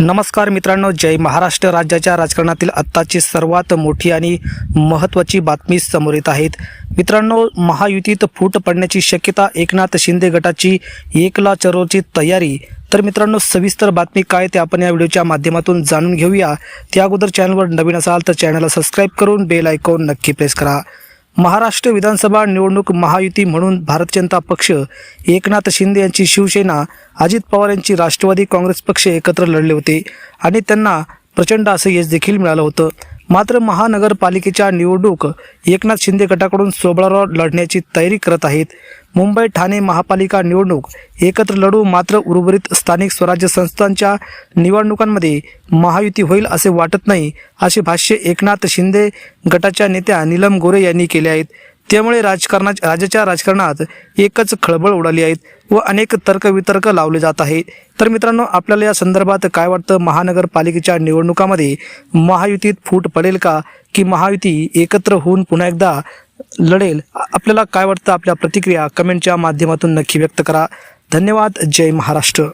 नमस्कार मित्रांनो जय महाराष्ट्र. राज्याच्या राजकारणातील आत्ताची सर्वात मोठी आणि महत्त्वाची बातमी समोर येत आहेत. मित्रांनो महायुतीत फूट पडण्याची शक्यता एकनाथ शिंदे गटाची एकला चरोची तयारी. तर मित्रांनो सविस्तर बातमी काय ते आपण या व्हिडिओच्या माध्यमातून जाणून घेऊया. त्या अगोदर चॅनलवर नवीन असाल तर चॅनलला सबस्क्राईब करून बेल आयकॉन नक्की प्रेस करा. महाराष्ट्र विधानसभा निवडणूक महायुती म्हणून भारत जनता पक्ष एकनाथ शिंदे यांची शिवसेना अजित पवार यांची राष्ट्रवादी काँग्रेस पक्ष एकत्र लढले होते आणि त्यांना प्रचंड असं यश देखील मिळालं होतं. मात्र महानगरपालिकेच्या निवडणूक एकनाथ शिंदे गटाकडून सोबळावर लढण्याची तयारी करत आहेत. मुंबई ठाणे महापालिका निवडणूक एकत्र लढू मात्र उर्वरित स्थानिक स्वराज्य संस्थांच्या निवडणुकांमध्ये महायुती होईल असे वाटत नाही असे भाष्य एकनाथ शिंदे गटाच्या नेत्या नीलम गोरे यांनी केले आहेत. त्यामुळे राजकारणा राज्याच्या राजकारणात एकच खळबळ उडाली आहेत व अनेक तर्कवितर्क लावले जात आहे तर मित्रांनो आपल्याला या संदर्भात काय वाटतं? महानगरपालिकेच्या निवडणुकामध्ये महायुतीत फूट पडेल का? की महायुती एकत्र होऊन पुन्हा एकदा लढेल? आपल्याला काय वाटतं? आपल्या प्रतिक्रिया कमेंटच्या माध्यमातून नक्की व्यक्त करा. धन्यवाद. जय महाराष्ट्र.